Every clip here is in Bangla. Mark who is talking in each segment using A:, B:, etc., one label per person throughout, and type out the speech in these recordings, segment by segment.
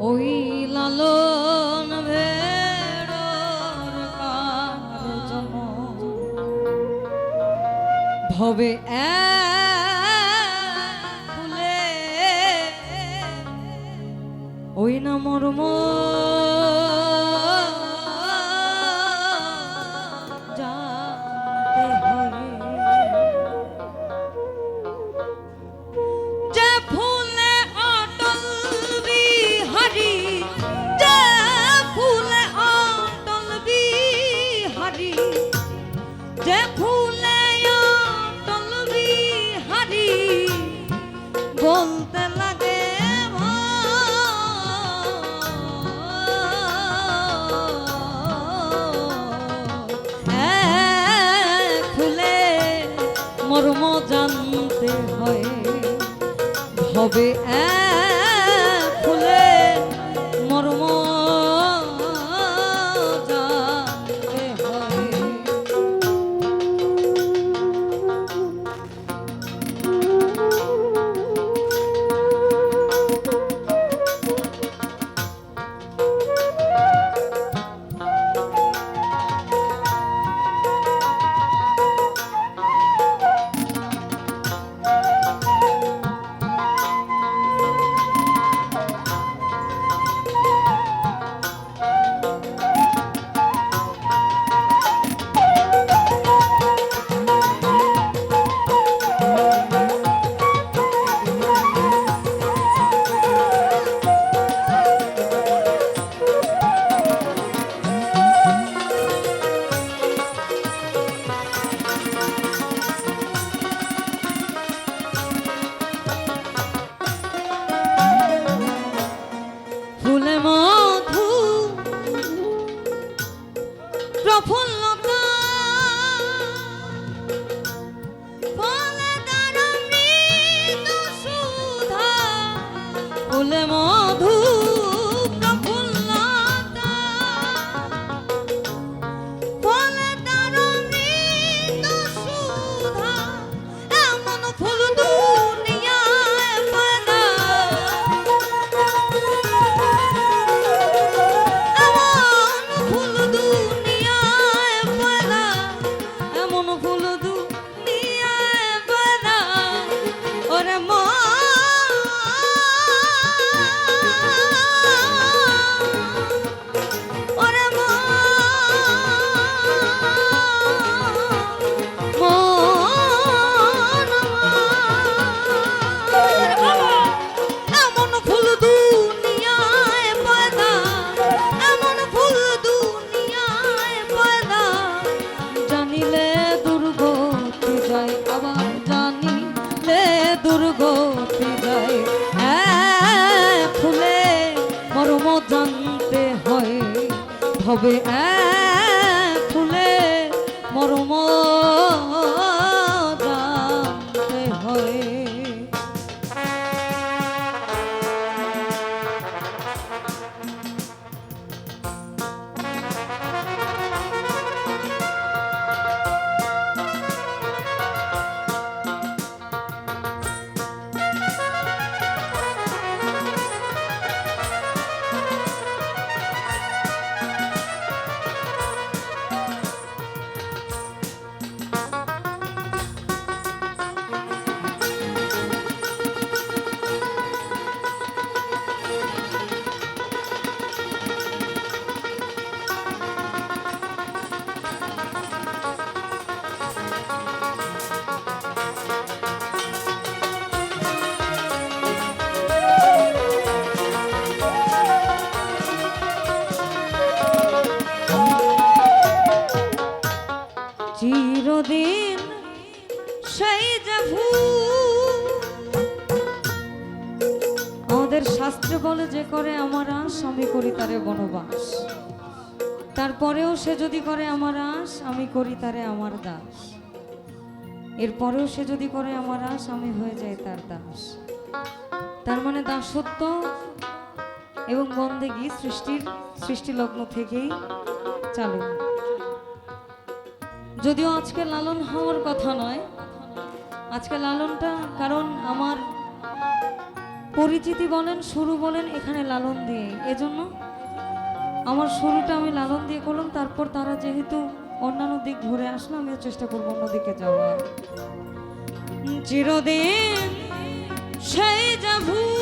A: ওই লালন ভবে ফুলে ওই না মর্ম মর্ম জানতে হয়। হবে এক ফুলে হবে এক বলে যে করে আমার আস আমি করি তারে বনবাস। তারপরেও সে যদি করে আমার আস আমি করি তারে আমার দাস। এরপরেও সে যদি করে আমার আস আমি হয়ে যাই তার দাস। তার মানে দাসত্ব এবং বন্দেগী সৃষ্টির সৃষ্টি লগ্ন থেকেই চালু। যদিও আজকে লালন হওয়ার কথা নয়, আজকে লালনটা কারণ আমার পরিচিতি বলেন, শুরু বলেন, এখানে লালন দিয়ে। এজন্য আমার শুরুটা আমি লালন দিয়ে করলাম, তারপর তারা যেহেতু অন্যান্য দিক ঘুরে আসলো, আমিও চেষ্টা করব অন্যদিকে যাওয়ার। চিরদিন সেই যা দিন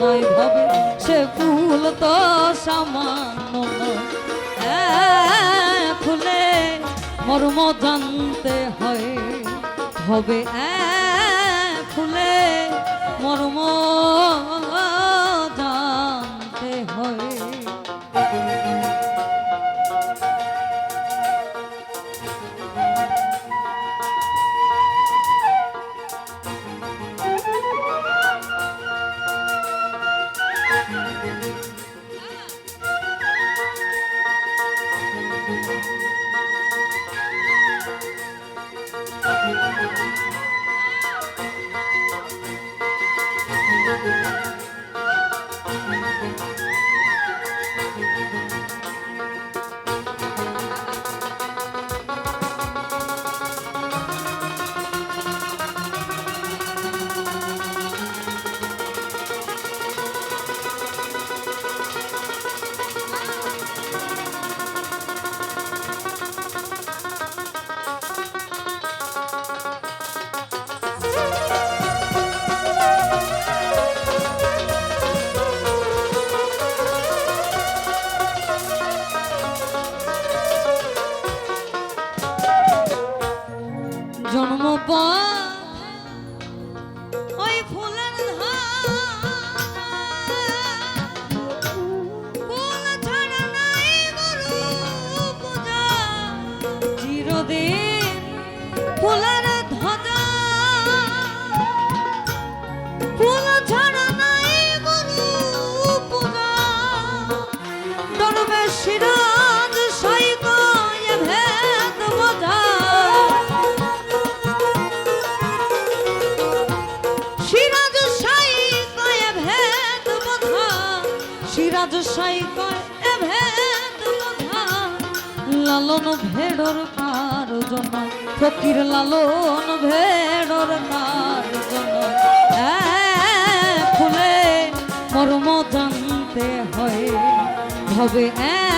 A: নয় ভাবে সে ফুল তো সামান্য নয়। ফুলে মর্ম জানতে হয় হবে এ জন্ম ওই ভেড়র কার জন্য ফকির লালন ভেড়র কার জন্য ফুলে মর্ম জানতে হয় ভবে এ